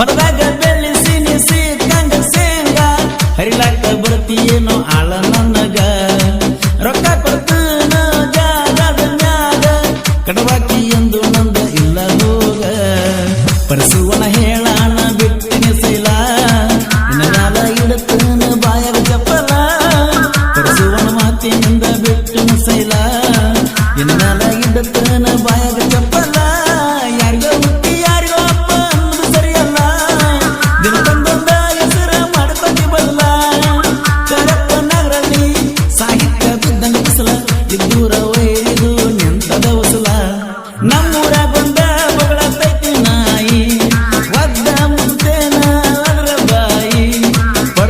ಹೊಲದಾಗ ಬೆಳ್ಳಿ ಸೀನಿ ಕಂಗ ಸೇಂಗ. ಹರಿಲಾಕ ಬರ್ತೀಯೇನೋ ಆಳ ನನಗ. ರೊಕ್ಕ ಕೊಡ್ತಾನ ಜಾಗದ ಮ್ಯಾಗ. ಕಡವಾಕಿ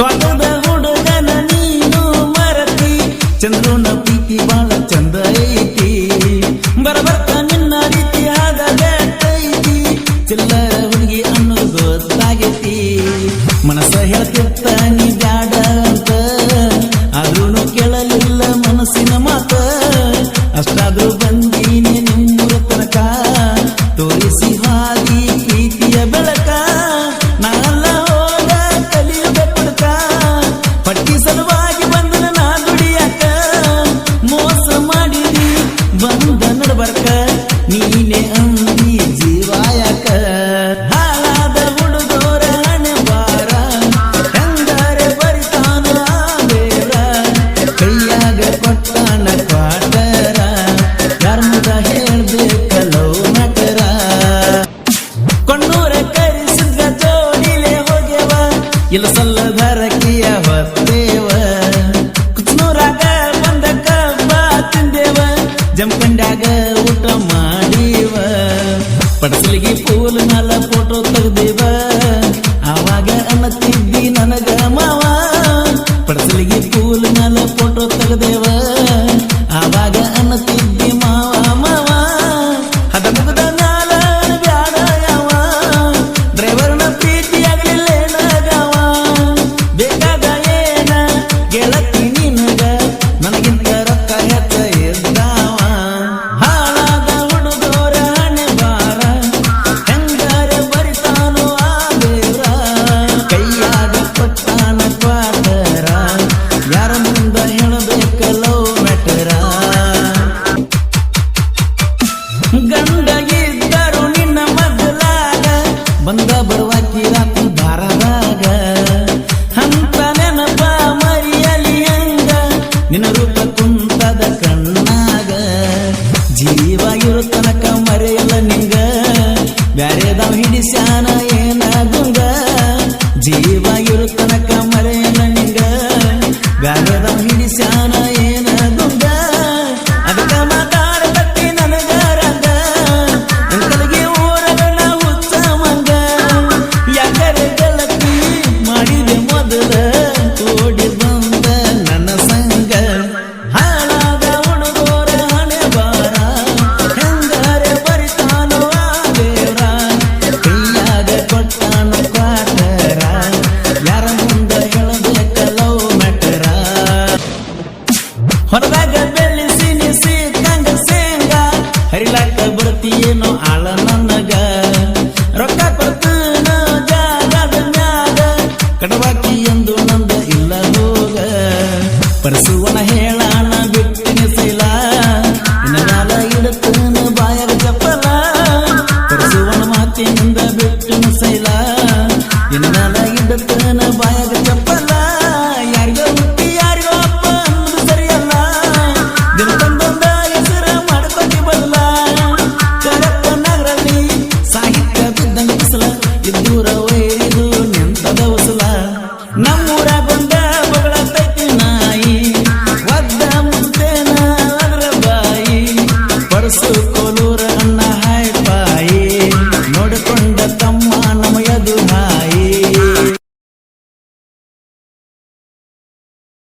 ತ್ವಾಗದ ಹುಡುಗನ ನೀನು ಮರತಿ. ಚಂದ್ರನ ಪ್ರೀತಿ ಬಾಳ ಚಂದ ಐತಿ. ಬರಬರ್ತ ನಿನ್ನ ರೀತಿ ಹಾಗ ಬೇಕೈತಿ ಚಿಲ್ಲರ ಹುಡುಗಿ ಅನ್ನೋದು ಗೊತ್ತಾಗೈತಿ ಮನಸ್ಸ ಹೇಳ್ತಿರ್ತ, ನೀ ಬ್ಯಾಡ ಅಂತ. ಆದ್ರೂ ಕೇಳಲಿಲ್ಲ ಮನಸ್ಸಿನ ಮಾತ. ಅಷ್ಟಾದ್ರೂ ಬಂದಿ ಸಲ್ಲದರಕಿಯ ಹೊತ್ತೇವ ಕುತ್ನೂರಾಗ ಬಂದಕ್ಕ ಬಾ ತಿಂದೇವ ಜಮಖಂಡ್ಯಾಗ ಊಟ ಮಾಡಿವ. ಪಡಸಲಿಗೆ ಪೂಲ್ ನಲ ಹೊರದಾಗ ಬೆಳ್ಳಿ ಸಿನಿಸಿ ತಂಗ ಸೇಂಗ. ಹರಿಲಾಕ ಬರ್ತೀಯೇನೋ ಆಳ ನನಗ. ರೊಕ್ಕ ಕೊಡ್ತಾನ ಜಾಗದ ಮ್ಯಾಗ ಕಡವಾಕಿಯ